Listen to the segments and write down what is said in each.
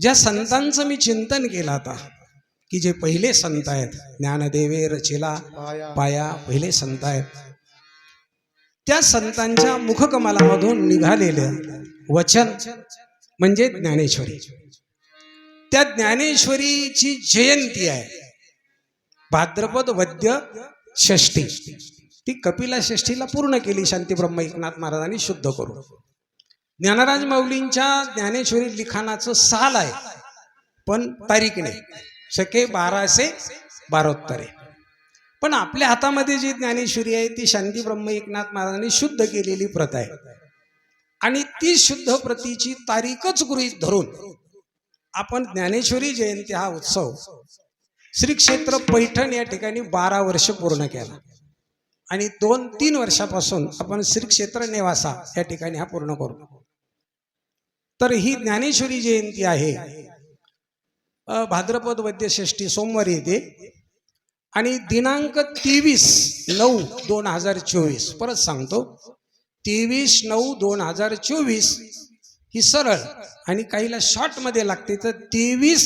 ज्या संतांचं मी चिंतन केलं आता की जे पहिले संत आहेत ज्ञानदेवे रचिला पाया. पहिले संत आहेत त्या संतांच्या मुखकमलामधून निघालेलं वचन म्हणजे ज्ञानेश्वरी. त्या ज्ञानेश्वरीची जयंती आहे. भाद्रपद वद्य षष्ठी. ती कपिला षष्ठीला पूर्ण केली शांती ब्रह्म एकनाथ महाराजांनी शुद्ध करून. ज्ञानराज माऊलींच्या ज्ञानेश्वरी लिखाणाचं साल आहे. पण तारीख नाही. शके बाराशे बारोत्तरे. पण आपल्या हातामध्ये जी ज्ञानेश्वरी आहे ती शांती ब्रह्म एकनाथ महाराजांनी शुद्ध केलेली प्रत आहे. आणि ती शुद्ध प्रतीची तारीखच गृहीत धरून आपण ज्ञानेश्वरी जयंती हा उत्सव श्री क्षेत्र पैठण या ठिकाणी बारा वर्ष पूर्ण केला. आणि दोन तीन वर्षापासून आपण श्री क्षेत्र नेवासा या ठिकाणी हा पूर्ण करू. तर ही ज्ञानेश्वरी जयंती आहे. भाद्रपद वैद्यषष्ठी सोमवारी येते. आणि दिनांक तेवीस नऊ दोन हजार चोवीस परत सांगतो. तेवीस नऊ दोन हजार चोवीस ही सरळ आणि काहीला शॉर्टमध्ये लागते. तर तेवीस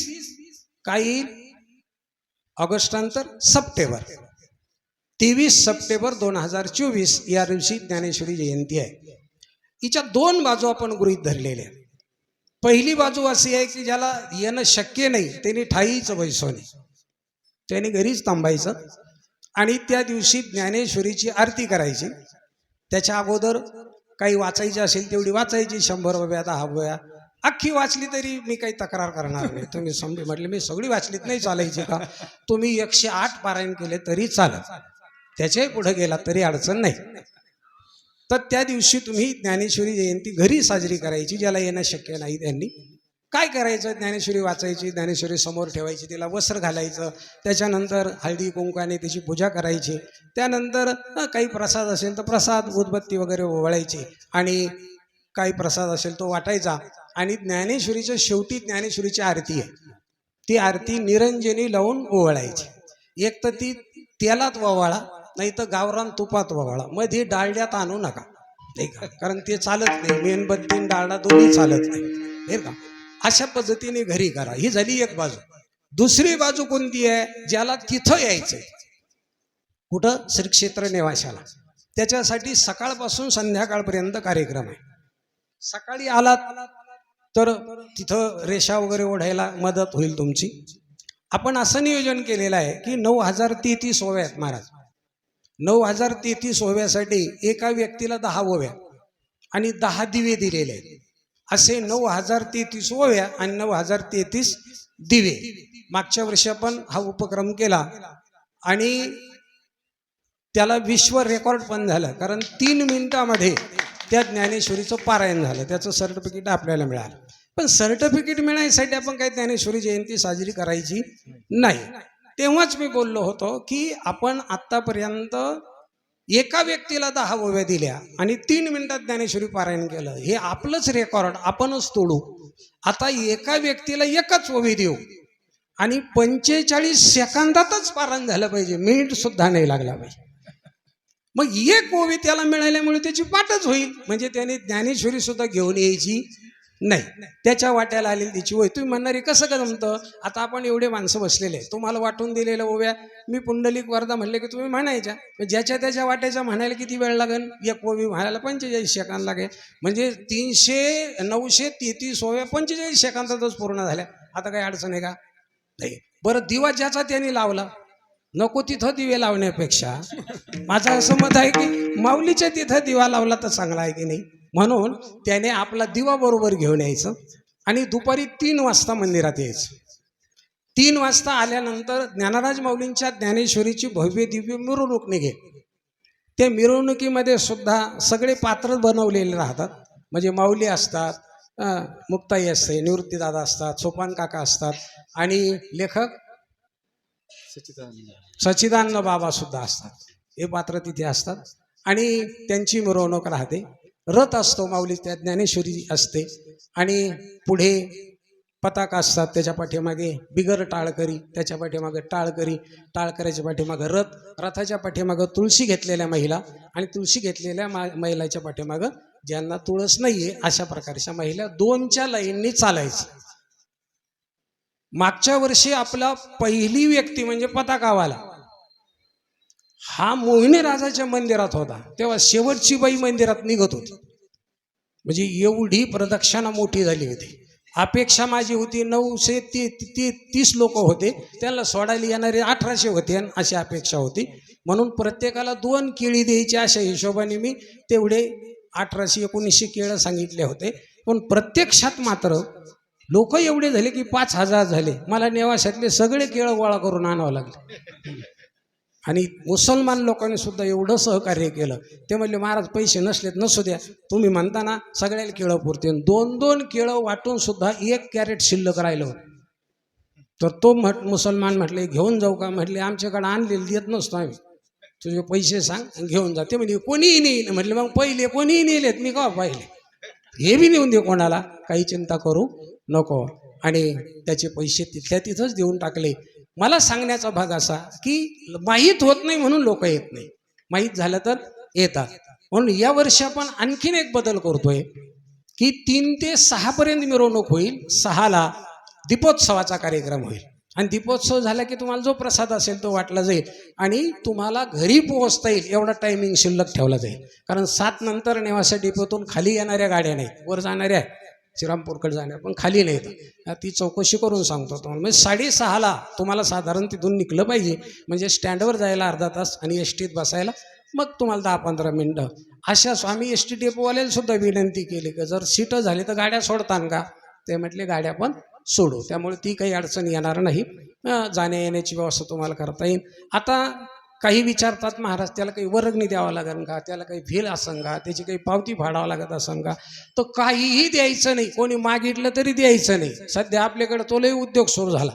काही ऑगस्टनंतर सप्टेंबर. तेवीस सप्टेंबर दोन हजार चोवीस या दिवशी ज्ञानेश्वरी जयंती आहे. हिच्या दोन बाजू आपण गृहीत धरलेल्या आहेत. पहिली बाजू अशी आहे की ज्याला येणं शक्य नाही त्यांनी ठाईच वैसोने. त्याने घरीच थांबायचं आणि त्या दिवशी ज्ञानेश्वरीची आरती करायची. त्याच्या अगोदर काही वाचायची असेल तेवढी वाचायची शंभर वया दहा वया अख्खी वाचली तरी मी काही तक्रार करणार नाही. तुम्ही समजे म्हटले मी सगळी वाचलीत नाही चालायची का? तुम्ही एकशे आठ पारायण केले तरी चालत त्याच्याही पुढे गेला तरी अडचण नाही. तर त्या दिवशी तुम्ही ज्ञानेश्वरी जयंती घरी साजरी करायची ज्याला येणं शक्य नाही त्यांनी. काय करायचं? ज्ञानेश्वरी वाचायची ज्ञानेश्वरी समोर ठेवायची तिला वस्त्र घालायचं त्याच्यानंतर हळदी कुंकाने त्याची पूजा करायची. त्यानंतर काही प्रसाद असेल तर प्रसाद उदबत्ती वगैरे ओवाळायची आणि काही प्रसाद असेल तो वाटायचा आणि ज्ञानेश्वरीच्या शेवटी ज्ञानेश्वरीची आरती आहे. ती आरती निरंजनी लावून ओवाळायची. एक तर ती तेलात ववाळा नाही तर गावरान तुपात ववाळा मध्ये डाळड्यात आणू नका. नाही का? कारण ते चालत नाही. मेणबत्ती आणि डाळडा दोन्ही चालत नाही. हे का? अशा पद्धतीने घरी करा. ही झाली एक बाजू. दुसरी बाजू कोणती आहे? ज्याला तिथं यायचंय. कुठं? श्री क्षेत्र निवाशाला. त्याच्यासाठी सकाळपासून संध्याकाळपर्यंत कार्यक्रम आहे. सकाळी आलात तर तिथं रेषा वगैरे ओढायला मदत होईल तुमची. आपण असं नियोजन केलेलं आहे की नऊ हजार तेहतीस ओव्या आहेत महाराज. नऊ हजार तेहतीस ओव्यासाठी एका व्यक्तीला दहा ओव्या आणि दहा दिवे दिलेले आहेत. असे नऊ हजार तेहतीस ओव्या आणि नऊ हजार तेहतीस दिवे. मागच्या वर्षी आपण हा उपक्रम केला आणि त्याला विश्व रेकॉर्ड पण झालं कारण तीन मिनिटामध्ये त्या ज्ञानेश्वरीचं पारायण झालं. त्याचं सर्टिफिकेट आपल्याला मिळालं. पण सर्टिफिकेट मिळण्यासाठी आपण काही ज्ञानेश्वरी जयंती साजरी करायची नाही. तेव्हाच मी बोललो होतो की आपण आत्तापर्यंत एका व्यक्तीला दहा ओव्या दिल्या आणि तीन मिनिटात ज्ञानेश्वरी पारायण केलं. हे आपलंच रेकॉर्ड आपणच तोडू. आता एका व्यक्तीला एकच ओवी देऊ. आणि पंचेचाळीस सेकंदातच पारायण झालं पाहिजे. मिनिट सुद्धा नाही लागला पाहिजे. मग एक ओवी त्याला मिळाल्यामुळे त्याची पाठच होईल. म्हणजे त्याने ज्ञानेश्वरी सुद्धा घेऊन यायची. नाही. त्याच्या वाट्याला आलेली तिची होय तुम्ही म्हणणार कसं का जमतं? आता आपण एवढे माणसं बसलेले तुम्हाला वाटून दिलेल्या ओव्या मी पुंडलिक वर्धा म्हणले की तुम्ही म्हणायच्या. ज्याच्या त्याच्या वाट्याच्या म्हणायला किती वेळ लागेल एक ओवी म्हणायला पंचेचाळीस सेकंद लागेल. म्हणजे तीनशे नऊशे तेहतीस ओव्या पंचेचाळीस सेकंदातच पूर्ण झाल्या. आता काही अडचण आहे का? नाही. बरं दिवा ज्याचा त्यांनी लावला नको तिथं दिवे लावण्यापेक्षा. माझं असं मत आहे की माऊलीच्या तिथं दिवा लावला तर चांगला आहे की नाही? म्हणून त्याने आपला दिवा बरोबर घेऊन यायचं आणि दुपारी तीन वाजता मंदिरात यायचं. तीन वाजता आल्यानंतर ज्ञानराज माऊलींच्या ज्ञानेश्वरीची भव्य दिव्य मिरवणूक निघेल. त्या मिरवणुकीमध्ये सुद्धा सगळे पात्र बनवलेले राहतात. म्हणजे माऊली असतात मुक्ताई असते निवृत्तीदादा असतात सोपान काका असतात आणि लेखक सचिदानंद बाबा सुद्धा असतात. हे पात्र तिथे असतात आणि त्यांची मिरवणूक राहते. रथ असतो माऊली त्या ज्ञानेश्वरी असते. आणि पुढे पताका असतात त्याच्या पाठीमागे बिगर टाळकरी त्याच्या पाठीमागे टाळकरी टाळकऱ्याच्या पाठीमागं रथ रथाच्या पाठीमागं तुळशी घेतलेल्या महिला आणि तुळशी घेतलेल्या मा महिलाच्या पाठीमागं ज्यांना तुळस नाही आहे अशा प्रकारच्या महिला दोनच्या लाईननी चालायचं. मागच्या वर्षी आपला पहिली व्यक्ती म्हणजे पताकावाला. हा मोहिनी राजाच्या मंदिरात होता. तेव्हा शेवटची बाई मंदिरात निघत होती. म्हणजे एवढी प्रदक्षिणा मोठी झाली होती. अपेक्षा माझी होती नऊशे ती ती तीस लोक होते. त्यांना सोडायला येणारे अठराशे होते आणि अशी अपेक्षा होती. म्हणून प्रत्येकाला दोन केळी द्यायची अशा हिशोबाने मी तेवढे अठराशे एकोणीसशे केळं सांगितले होते. पण प्रत्यक्षात मात्र लोक एवढे झाले की पाच हजार झाले. मला नेवाशातले सगळे केळं गोळा करून आणावं लागले. आणि मुसलमान लोकांनी सुद्धा एवढं सहकार्य केलं. ते म्हणले महाराज पैसे नसलेत नसू द्या. तुम्ही म्हणताना सगळ्याला केळं पुरते. दोन दोन केळं वाटून सुद्धा एक कॅरेट शिल्लक राहिलं तर तो म्हट मुसलमान म्हटले घेऊन जाऊ का? म्हटले आमच्याकडे आणलेलं देत नसतो आम्ही. तुझे पैसे सांग घेऊन जा. ते म्हणजे कोणीही नाही म्हटले मग पहिले कोणीही नेलेत मी का पाहिले? हे बी नेऊन दे कोणाला काही चिंता करू नको. आणि त्याचे पैसे तिथल्या तिथंच देऊन टाकले. मला सांगण्याचा भाग असा की माहीत होत नाही म्हणून लोक येत नाही. माहीत झालं तर येतात. म्हणून या वर्षी आपण आणखीन एक बदल करतोय की तीन ते सहापर्यंत मिरवणूक होईल. सहाला दीपोत्सवाचा कार्यक्रम होईल. आणि दीपोत्सव झाला की तुम्हाला जो प्रसाद असेल तो वाटला जाईल आणि तुम्हाला घरी पोहोचता येईल एवढा टायमिंग शिल्लक ठेवला जाईल. कारण सात नंतर नेवासा डिपोतून खाली येणाऱ्या गाड्या नाही वर जाणाऱ्या आहेत श्रीरामपूरकडे जाण्या पण खाली नाहीत ती चौकशी करून सांगतो तुम्हाला म्हणजे साडेसहाला तुम्हाला साधारण तिथून निघलं पाहिजे. म्हणजे स्टँडवर जायला अर्धा तास आणि एस टीत बसायला मग तुम्हाला दहा पंधरा मिनटं. अशा स्वामी एस टी डेपोवाल्याला सुद्धा विनंती केली की जर सीटं झाली तर गाड्या सोडतान का? ते म्हटले गाड्या पण सोडू. त्यामुळे ती काही अडचण येणार नाही. जाण्या येण्याची व्यवस्था तुम्हाला करता येईल. आता काही विचारतात महाराज त्याला काही वर्गणी द्यावं लागेल का? त्याला काही फील असन का? त्याची काही पावती फाडावं लागत असन का? तो काहीही द्यायचं नाही. कोणी मागितलं तरी द्यायचं नाही. सध्या आपल्याकडे लई उद्योग सुरू झाला.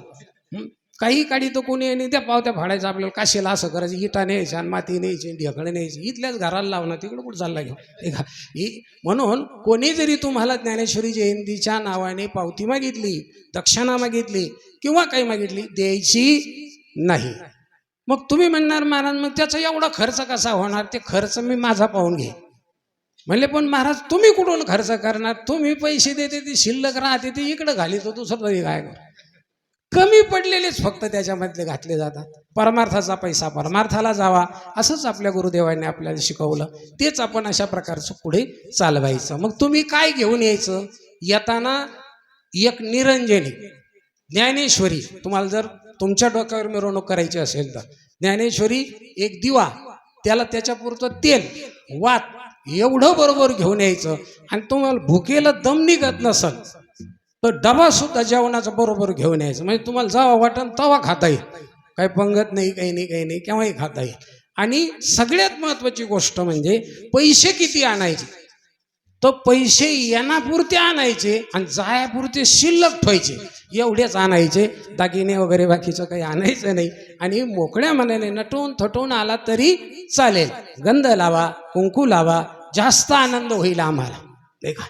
काही काढी तर कोणी नाही त्या पावत्या फाडायचं आपल्याला काशीला असं करायचं इटा न्यायची आणि माती न्यायची ढेकळं न्यायची. इथल्याच घराला लावणं तिकडं कुठं चालला घेऊ हे घा- ही- म्हणून कोणी जरी तुम्हाला ज्ञानेश्वरी जयंतीच्या नावाने पावती मागितली दक्षिणा मागितली किंवा काही मागितली द्यायची नाही. मग तुम्ही म्हणणार महाराज मग त्याचा एवढा खर्च कसा होणार? ते खर्च मी माझा पाहून घे. म्हणले पण महाराज तुम्ही कुठून खर्च करणार? तुम्ही पैसे देते ते शिल्लक राहते ते इकडं घालीतो दुसरं काय कर? कमी पडलेलेच फक्त त्याच्यामधले घातले जातात. परमार्थाचा पैसा परमार्थाला जावा. असंच आपल्या गुरुदेवांनी आपल्याला शिकवलं. तेच आपण अशा प्रकारचं पुढे चालवायचं. मग तुम्ही काय घेऊन यायचं? येताना एक निरंजनी ज्ञानेश्वरी तुम्हाला जर तुमच्या डोक्यावर मिरवणूक करायची असेल तर. ज्ञानेश्वरी एक दिवा त्याला त्याच्यापुरतं तेल वात एवढं बरोबर घेऊन यायचं आणि तुम्हाला भुकेला दम निघत नसल तर डबा सुद्धा जेवणाचा बरोबर घेऊन यायचं. म्हणजे तुम्हाला जेव्हा वाटण तवा खाता येईल. काही पंगत नाही काही नाही काही नाही केव्हाही खाता येईल. आणि सगळ्यात महत्त्वाची गोष्ट म्हणजे पैसे किती आणायचे? तर पैसे येण्यापुरते आणायचे आणि जायापुरते शिल्लक ठेवायचे. एवढेच आणायचे. दागिने वगैरे बाकीचं काही आणायचं नाही. आणि मोकळ्या मनाने नटून थटून आला तरी चालेल. गंध लावा कुंकू लावा जास्त आनंद होईल आम्हाला. देखा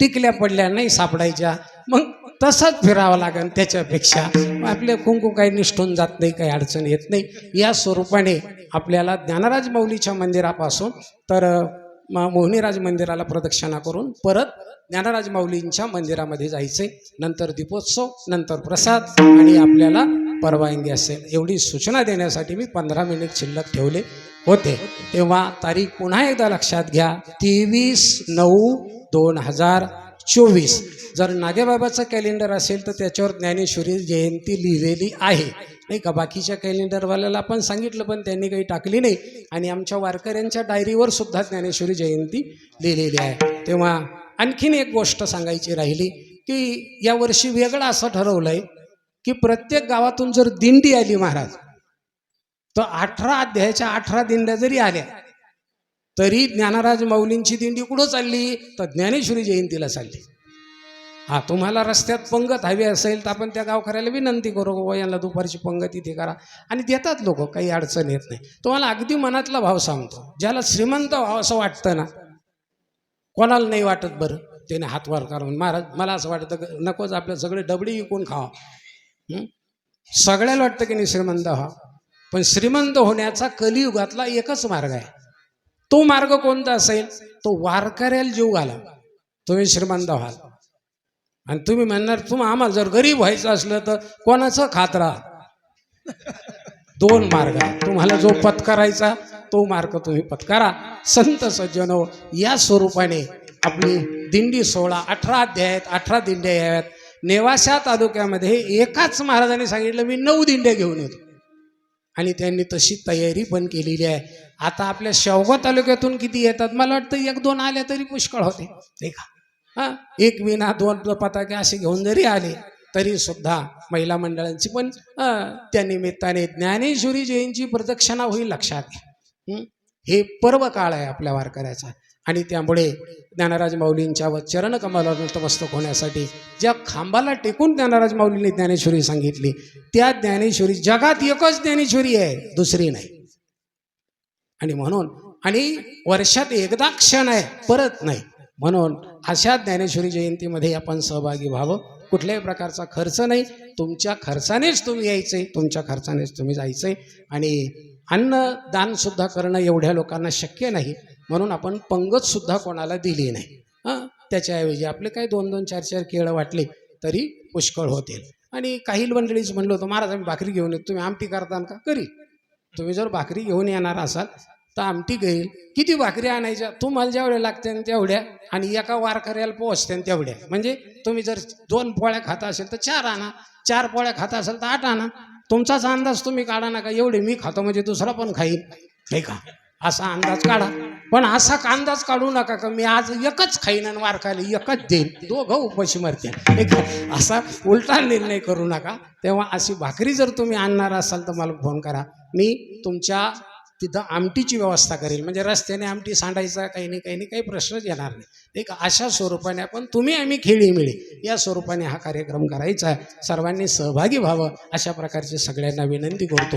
टिकल्या पडल्या नाही सापडायच्या. मग तसंच फिरावं लागेल त्याच्यापेक्षा. आपले कुंकू काही निष्ठून जात नाही काही अडचण येत नाही. या स्वरूपाने आपल्याला ज्ञानराज माऊलीच्या मंदिरापासून तर मोहिनीराज मंदिराला प्रदक्षिणा करून परत ज्ञानराज माऊलींच्या मंदिरामध्ये जायचे. नंतर दीपोत्सव नंतर प्रसाद आणि आपल्याला परवानगी असेल एवढी सूचना देण्यासाठी मी पंधरा मिनिट शिल्लक ठेवले होते. तेव्हा तारीख पुन्हा एकदा लक्षात घ्या. तेवीस नऊ दोन हजार चोवीस. जर नागेबाबाचं कॅलेंडर असेल तर त्याच्यावर ज्ञानेश्वरी जयंती लिहिलेली आहे. नाही का? बाकीच्या कॅलेंडरवाल्याला आपण सांगितलं पण त्यांनी काही टाकली नाही. आणि आमच्या वारकऱ्यांच्या डायरीवर सुद्धा ज्ञानेश्वरी जयंती लिहिलेली आहे. तेव्हा आणखीन एक गोष्ट सांगायची राहिली की यावर्षी वेगळं असं ठरवलं आहे की प्रत्येक गावातून जर दिंडी आली महाराज तर अठरा अध्यायाच्या अठरा दिंड्या जरी आल्या तरी ज्ञानराज माऊलींची दिंडी कुठं चालली? तर ज्ञानेश्वरी जयंतीला चालली. हा तुम्हाला रस्त्यात पंगत हवी असेल तर आपण त्या गावकऱ्याला विनंती करू बाबा यांना दुपारची पंगत इथे करा. आणि देतात लोक काही अडचण येत नाही. तुम्हाला अगदी मनातला भाव सांगतो. ज्याला श्रीमंत भाव असं वाटतं ना कोणाला नाही वाटत बरं. त्याने हातवार करून महाराज मला असं वाटतं की नकोच आपलं सगळे डबडी विकून खावा. सगळ्याला वाटतं की नाही श्रीमंत व्हा पण श्रीमंत होण्याचा कलियुगातला एकच मार्ग आहे. तो मार्ग कोणता असेल? तो वारकऱ्याला जीव घाला तुम्ही श्रीमंत व्हाल. आणि तुम्ही म्हणणार तुम्ही आम्हाला जर गरीब व्हायचं असलं तर कोणाचं खात राहा? दोन मार्ग तुम्हाला जो पत्करायचा तो मार्ग तुम्ही पत्करा. संत सज्जनो या स्वरूपाने आपली दिंडी सोळा अठरा अध्याय आहेत अठरा दिंड्या आहेत नेवासा तालुक्यामध्ये एकाच महाराजांनी सांगितलं मी नऊ दिंड्या घेऊन येतो. आणि त्यांनी तशी तयारी पण केलेली आहे. आता आपल्या शेवगाव तालुक्यातून किती येतात? मला वाटतं एक दोन आल्या तरी पुष्कळ होते. नाही का? हां? एक विना दोन पताके असे घेऊन जरी आले तरी सुद्धा महिला मंडळांची पण त्या निमित्ताने ज्ञानेश्वरी जयंची प्रदक्षिणा होईल लक्षात घ्या. हे? पर्व काळ आहे आपल्या वारकऱ्याचा. आणि त्यामुळे ज्ञानराज माऊलींच्या व चरणकमाला नतमस्तक होण्यासाठी ज्या खांबाला टेकून ज्ञानराज माऊलींनी ज्ञानेश्वरी सांगितली त्या ज्ञानेश्वरी जगात एकच ज्ञानेश्वरी आहे दुसरी नाही. आणि म्हणून आणि वर्षात एकदा क्षण आहे परत नाही. म्हणून अशा ज्ञानेश्वरी जयंतीमध्ये आपण सहभागी व्हावं. कुठल्याही प्रकारचा खर्च नाही. तुमच्या खर्चानेच तुम्ही यायचंय तुमच्या खर्चानेच तुम्ही जायचंय आणि अन्न करणं एवढ्या लोकांना शक्य नाही. म्हणून आपण पंगतसुद्धा कोणाला दिली नाही. हां? त्याच्याऐवजी आपले काही दोन दोन चार चार केळं वाटले तरी पुष्कळ होतील. आणि काही मंडळीच म्हणलं होतं महाराज आम्ही भाकरी घेऊन येतो. तुम्ही आमटी करता का? करी. तुम्ही जर भाकरी घेऊन येणार असाल तर आमटी घेईल. किती भाकरी आणायच्या? तुम्हाला जेवढ्या लागते तेवढ्या. आणि एका वारकऱ्याला पोहोचते तेवढ्या. म्हणजे तुम्ही जर दोन पोळ्या खात असेल तर चार आणा. चार पोळ्या खात असेल तर आठ आणा. तुमचाच अंदाज तुम्ही काढा नका. एवढे मी खातो म्हणजे दुसरा पण खाईल नाही का? असा अंदाज काढा. पण असा का अंदाज काढू नका का मी आज एकच खाईन आणि वारकायला एकच देईन. दोघं उपाशी मरतील. नाही का? असा उलटा निर्णय करू नका. तेव्हा अशी भाकरी जर तुम्ही आणणार असाल तर मला फोन करा. मी तुमच्या तिथं आमटीची व्यवस्था करेल. म्हणजे रस्त्याने आमटी सांडायचा काही नाही काही नाही काही प्रश्नच येणार नाही. एक अशा स्वरूपाने आपण तुम्ही आम्ही खेळी मिळी या स्वरूपाने हा कार्यक्रम करायचा आहे. सर्वांनी सहभागी व्हावं अशा प्रकारची सगळ्यांना विनंती करतो.